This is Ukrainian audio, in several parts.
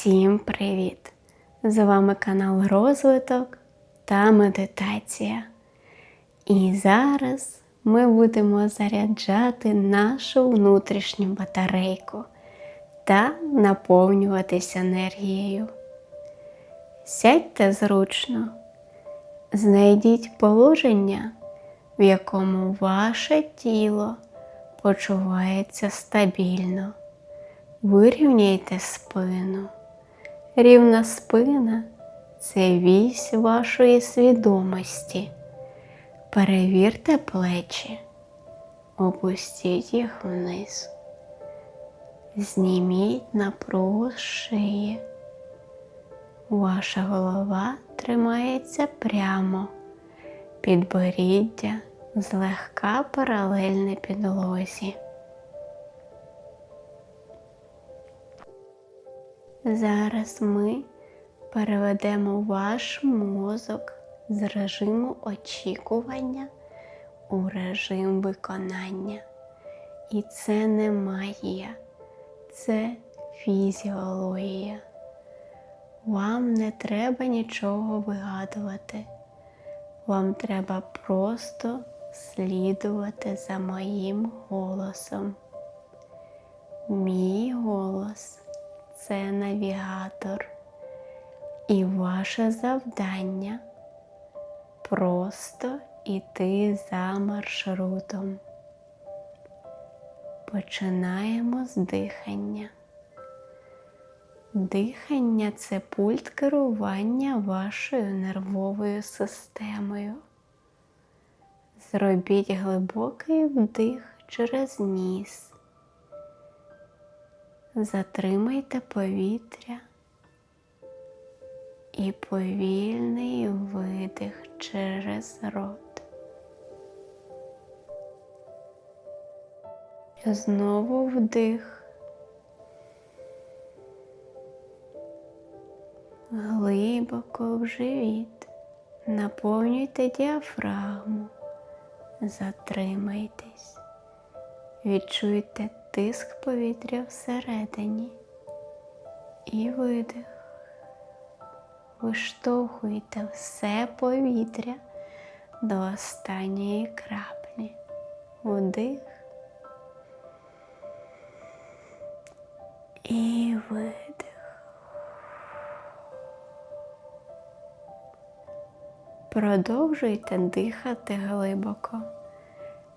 Всім привіт! З вами канал Розвиток та Медитація. І зараз ми будемо заряджати нашу внутрішню батарейку та наповнюватись енергією. Сядьте зручно, знайдіть положення, в якому ваше тіло почувається стабільно. Вирівняйте спину. Рівна спина це вісь вашої свідомості. Перевірте плечі, опустіть їх вниз. Зніміть напругу з шиї. Ваша голова тримається прямо, підборіддя злегка паралельне підлозі. Зараз ми переведемо ваш мозок з режиму очікування у режим виконання. І це не магія, це фізіологія. Вам не треба нічого вигадувати. Вам треба просто слідувати за моїм голосом. Мій голос це навігатор. І ваше завдання просто йти за маршрутом. Починаємо з дихання. Дихання це пульт керування вашою нервовою системою. Зробіть глибокий вдих через ніс. Затримайте повітря і повільний видих через рот. Знову вдих. Глибоко в живіт. Наповнюйте діафрагму, затримайтесь, відчуйте тиск повітря всередині і видих. Виштовхуйте все повітря до останньої краплі. Вдих і видих. Продовжуйте дихати глибоко.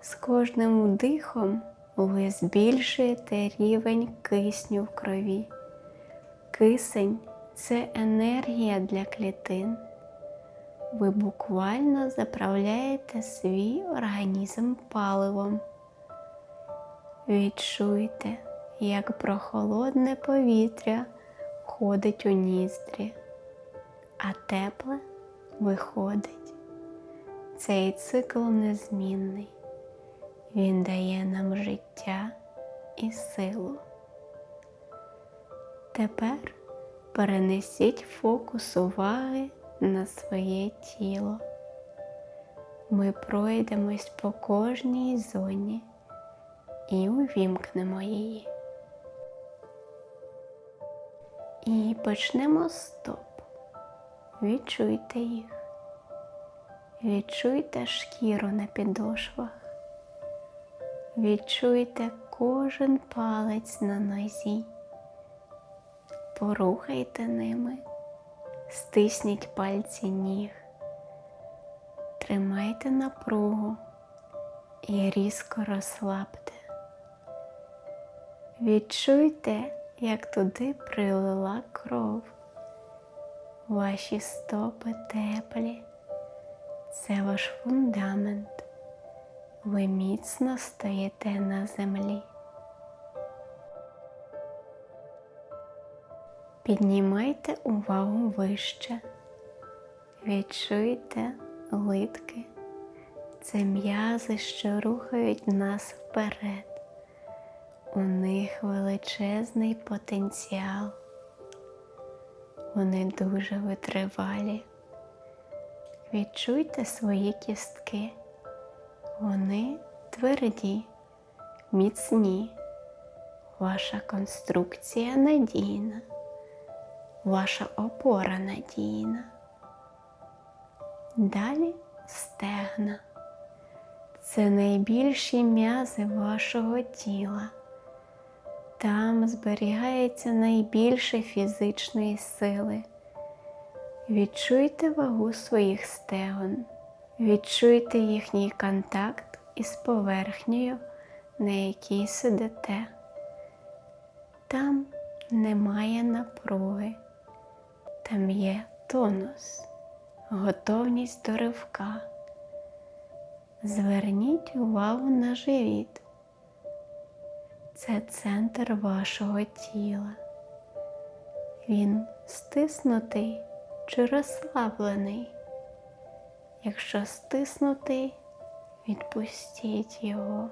З кожним вдихом ви збільшуєте рівень кисню в крові. Кисень це енергія для клітин. Ви буквально заправляєте свій організм паливом. Відчуйте, як прохолодне повітря входить у ніздрі, а тепле виходить. Цей цикл незмінний. Він дає нам життя і силу. Тепер перенесіть фокус уваги на своє тіло. Ми пройдемось по кожній зоні і увімкнемо її. І почнемо з стоп. Відчуйте їх. Відчуйте шкіру на підошвах. Відчуйте кожен палець на нозі, порухайте ними, стисніть пальці ніг, тримайте напругу і різко розслабте. Відчуйте, як туди прилила кров. Ваші стопи теплі, це ваш фундамент ви міцно стоїте на землі. Піднімайте увагу вище, відчуйте литки, це м'язи, що рухають нас вперед. У них величезний потенціал. Вони дуже витривалі. Відчуйте свої кістки. Вони тверді, міцні, ваша конструкція надійна. ваша опора надійна. Далі стегна. Це найбільші м'язи вашого тіла. Там зберігається найбільше фізичної сили. Відчуйте вагу своїх стегон, відчуйте їхній контакт із поверхнею, на якій сидите. Там немає напруги, там є тонус, готовність до ривка. Зверніть увагу на живіт. Це центр вашого тіла. Він стиснутий чи розслаблений. Якщо стиснутий, відпустіть його.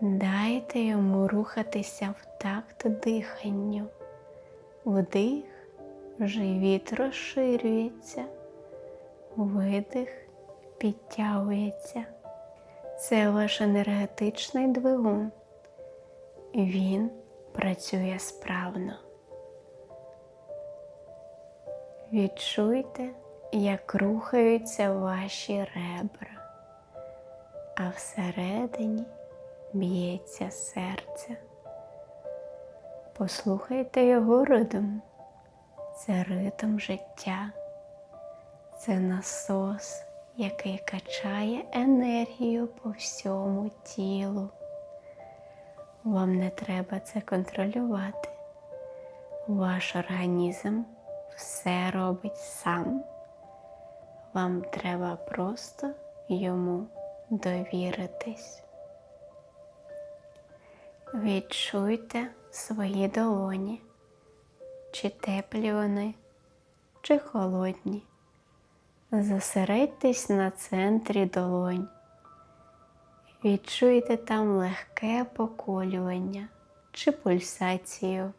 Дайте йому рухатися в такт диханню. Вдих, живіт розширюється, видих підтягується. Це ваш енергетичний двигун. Він працює справно. Відчуйте, як рухаються ваші ребра, а всередині б'ється серце. Послухайте його ритм. Це ритм життя, це насос, який качає енергію по всьому тілу. Вам не треба це контролювати. Ваш організм все робить сам. Вам треба просто йому довіритись. Відчуйте свої долоні, чи теплі вони, чи холодні. Зосередьтесь на центрі долонь. Відчуйте там легке поколювання чи пульсацію.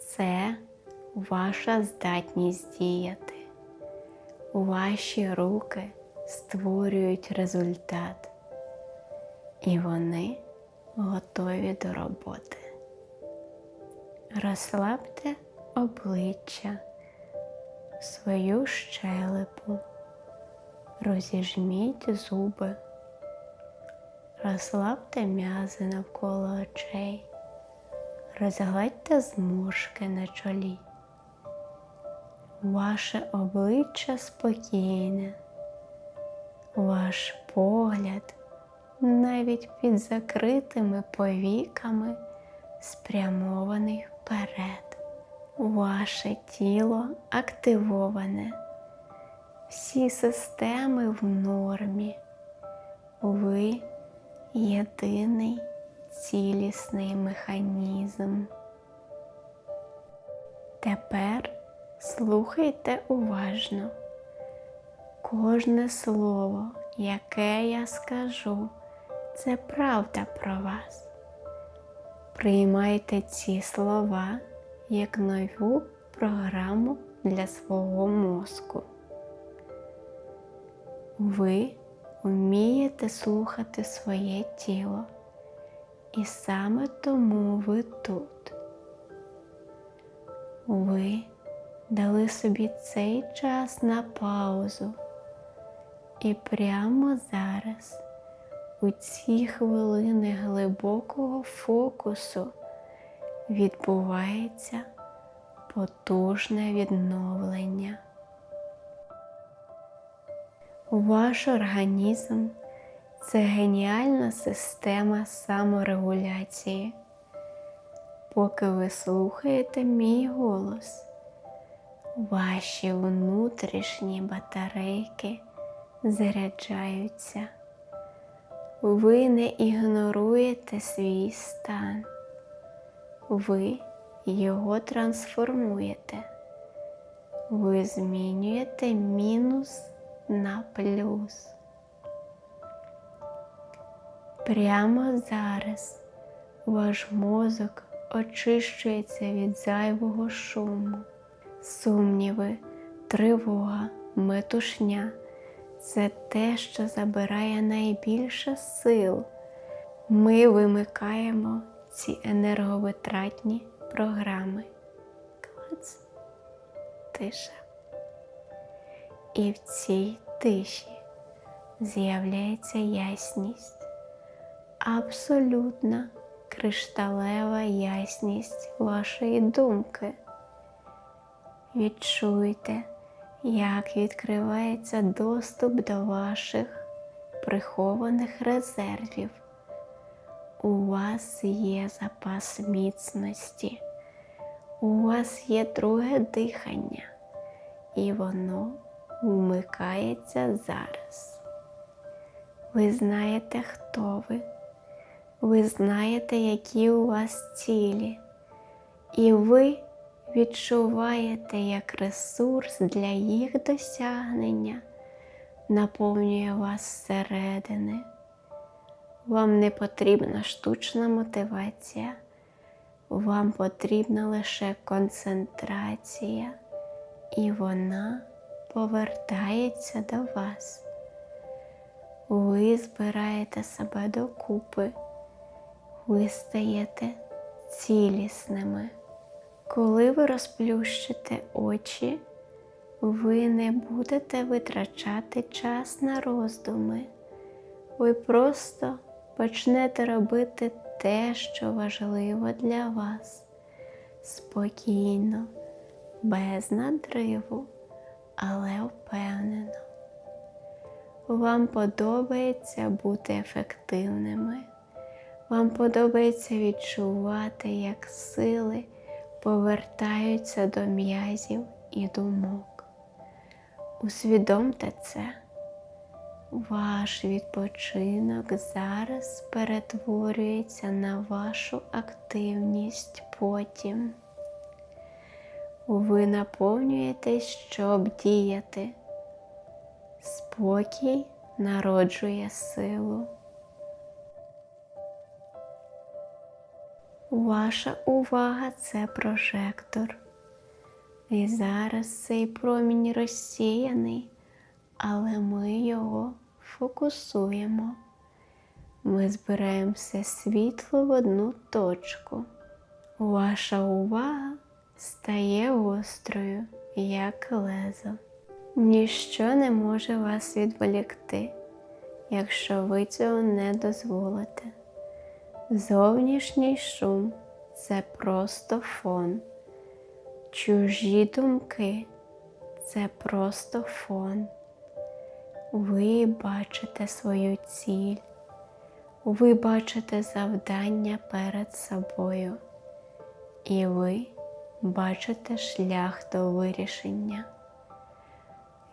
Це ваша здатність діяти. Ваші руки створюють результат, і вони готові до роботи. Розслабте обличчя, свою щелепу, розіжміть зуби, розслабте м'язи навколо очей, розгладьте зморшки на чолі. Ваше обличчя спокійне, ваш погляд навіть під закритими повіками спрямований вперед. Ваше тіло активоване, всі системи в нормі. Ви єдиний цілісний механізм. Тепер слухайте уважно. Кожне слово, яке я скажу, це правда про вас. Приймайте ці слова як нову програму для свого мозку. Ви вмієте слухати своє тіло, і саме тому ви тут. Ви дали собі цей час на паузу. І прямо зараз, у ці хвилини глибокого фокусу, відбувається потужне відновлення. Ваш організм це геніальна система саморегуляції. Поки ви слухаєте мій голос, ваші внутрішні батарейки заряджаються. Ви не ігноруєте свій стан, ви його трансформуєте, ви змінюєте мінус на плюс. Прямо зараз ваш мозок очищується від зайвого шуму, сумніви, тривога, метушня це те, що забирає найбільше сил. Ми вимикаємо ці енерговитратні програми. тиша. І в цій тиші з'являється ясність, абсолютна кришталева ясність вашої думки. Відчуйте, як відкривається доступ до ваших прихованих резервів. У вас є запас міцності, у вас є друге дихання, і воно вмикається зараз. Ви знаєте, хто ви, ви знаєте, які у вас цілі, і ви відчуваєте, як ресурс для їх досягнення наповнює вас зсередини. Вам не потрібна штучна мотивація, вам потрібна лише концентрація, і вона повертається до вас. Ви збираєте себе докупи, ви стаєте цілісними. Коли ви розплющите очі, ви не будете витрачати час на роздуми. Ви просто почнете робити те, що важливо для вас. Спокійно, без надриву, але впевнено. Вам подобається бути ефективними. Вам подобається відчувати, як сили повертаються до м'язів і думок. Усвідомте це. Ваш відпочинок зараз перетворюється на вашу активність потім. Ви наповнюєтесь, щоб діяти. Спокій народжує силу. Ваша увага це прожектор. І зараз цей промінь розсіяний, але ми його фокусуємо. Ми збираємо все світло в одну точку. Ваша увага стає гострою, як лезо. Ніщо не може вас відволікти, якщо ви цього не дозволите. Зовнішній шум це просто фон. Чужі думки це просто фон. Ви бачите свою ціль, ви бачите завдання перед собою, і ви бачите шлях до вирішення.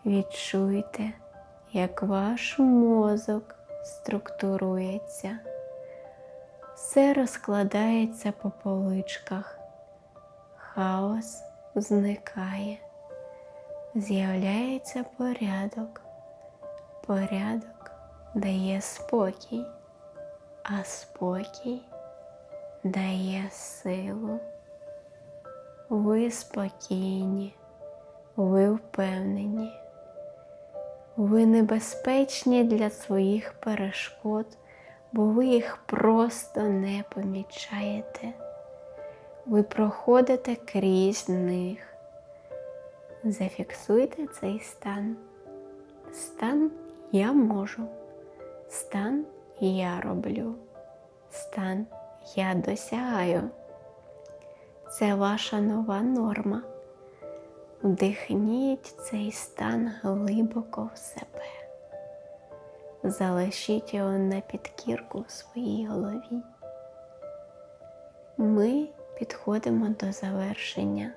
Відчуйте, як ваш мозок структурується, все розкладається по поличках, хаос зникає, з'являється порядок. Порядок дає спокій, а спокій дає силу. Ви спокійні, ви впевнені, ви небезпечні для своїх перешкод, бо ви їх просто не помічаєте. Ви проходите крізь них. Зафіксуйте цей стан. Стан я можу, стан я роблю, стан я досягаю. Це ваша нова норма. Вдихніть цей стан глибоко в себе. Залишіть його на підкірку в своїй голові. Ми підходимо до завершення.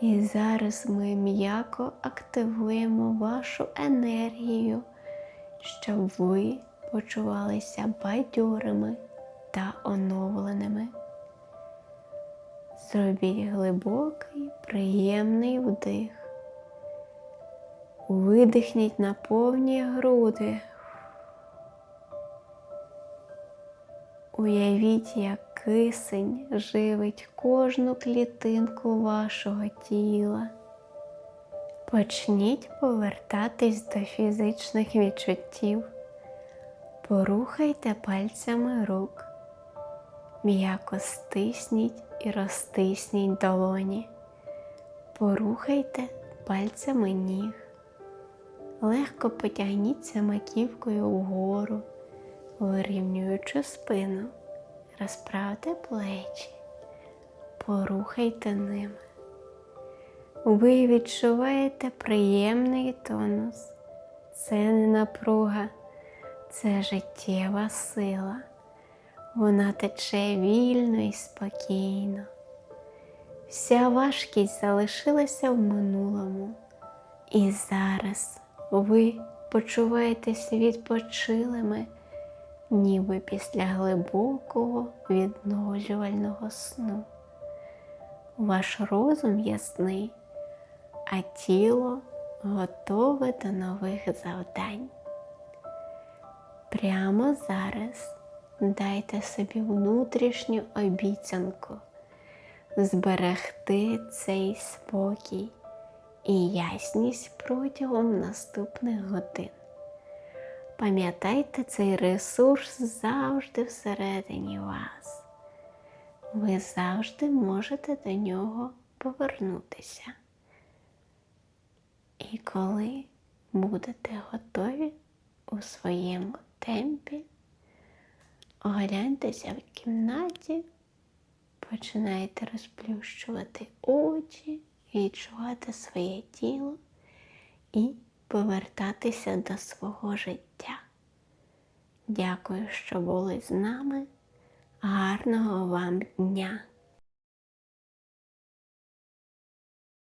І зараз ми м'яко активуємо вашу енергію, щоб ви почувалися бадьорими та оновленими. Зробіть глибокий, приємний вдих. Видихніть на повні груди. Уявіть, як кисень живить кожну клітинку вашого тіла. Почніть повертатись до фізичних відчуттів. Порухайте пальцями рук, м'яко стисніть і розтисніть долоні. Порухайте пальцями ніг. Легко потягніться маківкою вгору, вирівнюючи спину. Розправте плечі, порухайте ними. Ви відчуваєте приємний тонус. Це не напруга, це життєва сила. Вона тече вільно і спокійно. Вся важкість залишилася в минулому. І зараз ви почуваєтеся відпочилими, ніби після глибокого відновлювального сну. Ваш розум ясний, а тіло готове до нових завдань. Прямо зараз дайте собі внутрішню обіцянку зберегти цей спокій і ясність протягом наступних годин. Пам'ятайте, цей ресурс завжди всередині вас. Ви завжди можете до нього повернутися. І коли будете готові у своєму темпі, огляньтеся в кімнаті, починайте розплющувати очі, відчувати своє тіло і повертатися до свого життя. Дякую, що були з нами. Гарного вам дня!